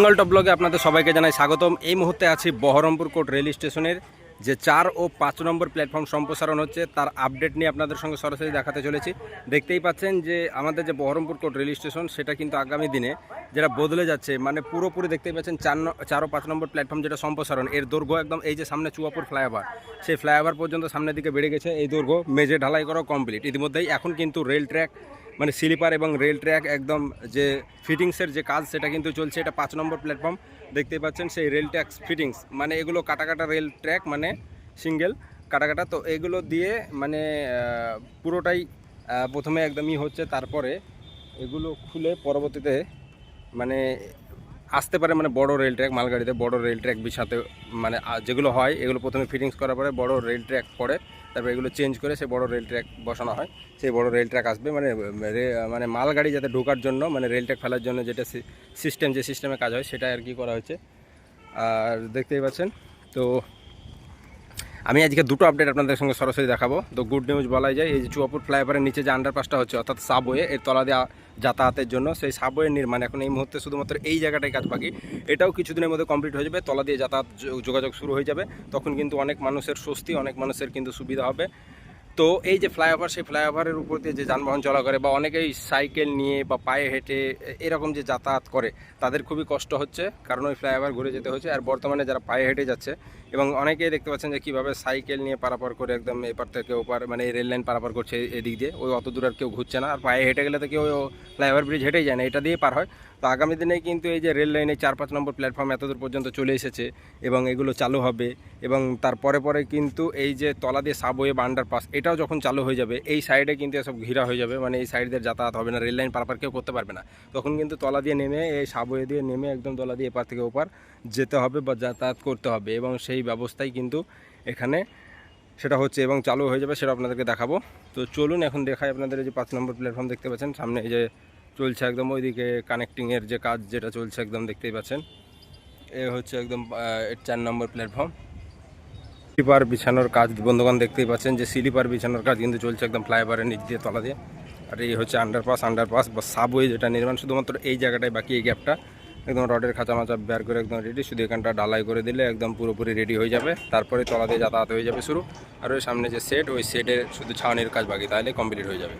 Bengal top ব্লগে আপনাদের সবাইকে জানাই স্বাগতম। এই মুহূর্তে আছি বহরমপুর কোর্ট রেল স্টেশনের, যে চার ও পাঁচ নম্বর প্ল্যাটফর্ম সম্প্রসারণ হচ্ছে, তার আপডেট নিয়ে আপনাদের সঙ্গে সরাসরি দেখাতে চলেছি। দেখতেই পাচ্ছেন যে আমাদের যে বহরমপুর কোর্ট রেল স্টেশন, সেটা কিন্তু আগামী দিনে যেটা বদলে যাচ্ছে মানে পুরোপুরি দেখতেই পাচ্ছেন চার চার ও পাঁচ নম্বর প্ল্যাটফর্ম যেটা সম্প্রসারণ। এর দৈর্ঘ্য একদম এই যে সামনে চুয়াপুর ফ্লাইওভার, সেই ফ্লাইওভার পর্যন্ত সামনের দিকে বেড়ে গেছে, এই দৈর্ঘ্য মেজে ঢালাই করা কমপ্লিট ইতিমধ্যেই এখন কিন্তু রেল ট্র্যাক মানে স্লিপার এবং রেল ট্র্যাক একদম যে ফিটিংসের যে কাজ সেটা কিন্তু চলছে, এটা পাঁচ নম্বর প্ল্যাটফর্ম দেখতে পাচ্ছেন সেই রেল ট্র্যাক ফিটিংস। মানে এগুলো কাটা কাটা রেল ট্র্যাক মানে সিঙ্গেল কাটা কাটা তো এগুলো দিয়ে মানে পুরোটাই প্রথমে একদমই হচ্ছে, তারপরে এগুলো খুলে পরবর্তীতে মানে আসতে পারে মানে বড় রেল ট্র্যাক মালগাড়িতে বড় রেল ট্র্যাক বিছাতে মানে যেগুলো হয়, এগুলো প্রথমে ফিটিংস করার পরে বড় রেল ট্র্যাক পরে তারপরে এগুলো চেঞ্জ করে সে বড় রেল ট্র্যাক বসানো হয়। সেই বড় রেল ট্র্যাক আসবে মানে মানে মালগাড়ি যাতে ঢোকার জন্য মানে রেল ট্র্যাক ফেলার জন্য যেটা সিস্টেম যে সিস্টেমে কাজ হয় সেটা আর কি করা হয়েছে। আর দেখতেই পাচ্ছেন, তো আমি আজকে দুটো আপডেট আপনাদের সঙ্গে সরাসরি দেখাবো। তো গুড নিউজ বলাই যায়, এই যে চুয়াপুর ফ্লাইওভারের নিচে যে আন্ডারপাসটা হচ্ছে, অর্থাৎ সাবওয়ে এর তলা দিয়ে যাতায়াতের জন্য, সেই সাবওয়ে নির্মাণ এখন এই মুহূর্তে শুধুমাত্র এই জায়গাটাই কাজ বাকি এটাও কিছুদিনের মধ্যে কমপ্লিট হয়ে যাবে, তলা দিয়ে যাতায়াত যোগাযোগ শুরু হয়ে যাবে, তখন কিন্তু অনেক মানুষের স্বস্তি, অনেক মানুষের কিন্তু সুবিধা হবে। তো এই যে ফ্লাইওভার সেই ফ্লাইওভারের উপর দিয়ে যে যানবাহন চলা করে বা অনেকেই সাইকেল নিয়ে বা পায়ে হেঁটে এরকম যে যাতায়াত করে, তাদের খুবই কষ্ট হচ্ছে। কারণ ওই ফ্লাইওভার ঘুরে যেতে হচ্ছে। আর বর্তমানে যারা পায়ে হেঁটে যাচ্ছে এবং অনেকেই দেখতে পাচ্ছেন যে কীভাবে সাইকেল নিয়ে পারাপার করে একদম এপার থেকে ওপার মানে রেল লাইন পারাপার করছে এদিক দিয়ে। ওই অত দূর আর কেউ ঘুরছে না। আর পায়ে হেঁটে গেলে তো কেউ ফ্লাইওভার ব্রিজ হেঁটেই যায় না। এটা দিয়ে পার হয়। তো আগামী দিনে কিন্তু এই যে রেল লাইনে চার পাঁচ নম্বর প্ল্যাটফর্ম এতদূর পর্যন্ত চলে এসেছে এবং এগুলো চালু হবে এবং তারপরে পরে কিন্তু এই যে তলা দিয়ে সাবওয়ে বা আন্ডারপাস এটাও যখন চালু হয়ে যাবে, এই সাইডে কিন্তু এসব ঘিরা হয়ে যাবে। মানে এই সাইড দিয়ে যাতায়াত হবে না, রেল লাইন পারাপার কেউ করতে পারবে না। তখন কিন্তু তলা দিয়ে নেমে, এই সাবওয়ে দিয়ে নেমে একদম তলা দিয়ে এপার থেকে ওপার যেতে হবে বা যাতায়াত করতে হবে এবং সেই ব্যবস্থাই কিন্তু এখানে সেটা হচ্ছে এবং চালু হয়ে যাবে, সেটা আপনাদেরকে দেখাবো। তো চলুন এখন দেখাই আপনাদের এই যে পাঁচ নম্বর প্ল্যাটফর্ম দেখতে পাচ্ছেন, সামনে এই যে চলছে একদম ওইদিকে কানেক্টিংয়ের যে কাজ যেটা চলছে একদম দেখতেই পাচ্ছেন। এ হচ্ছে একদম চার নম্বর প্ল্যাটফর্ম স্লিপার বিছানোর কাজ, বন্ধুগণ দেখতেই পাচ্ছেন যে স্লিপার বিছানোর কাজ কিন্তু চলছে একদম ফ্লাইওভারের নিচ দিয়ে, তলা দিয়ে। আর এই হচ্ছে আন্ডারপাস আন্ডারপাস বা সাবওয়ে যেটা নির্মাণ, শুধুমাত্র এই জায়গাটায় বাকি, এই গ্যাপটা একদম রডের খাঁচা মাচা বের করে একদম রেডি শুধু এখানটা ডালাই করে দিলে একদম পুরোপুরি রেডি হয়ে যাবে। তারপরে তলা দিয়ে যাতায়াত হয়ে যাবে শুরু। আর ওই সামনে যে সেট ওই সেটের শুধু ছাউনির কাজ বাকি, তাহলে কমপ্লিট হয়ে যাবে।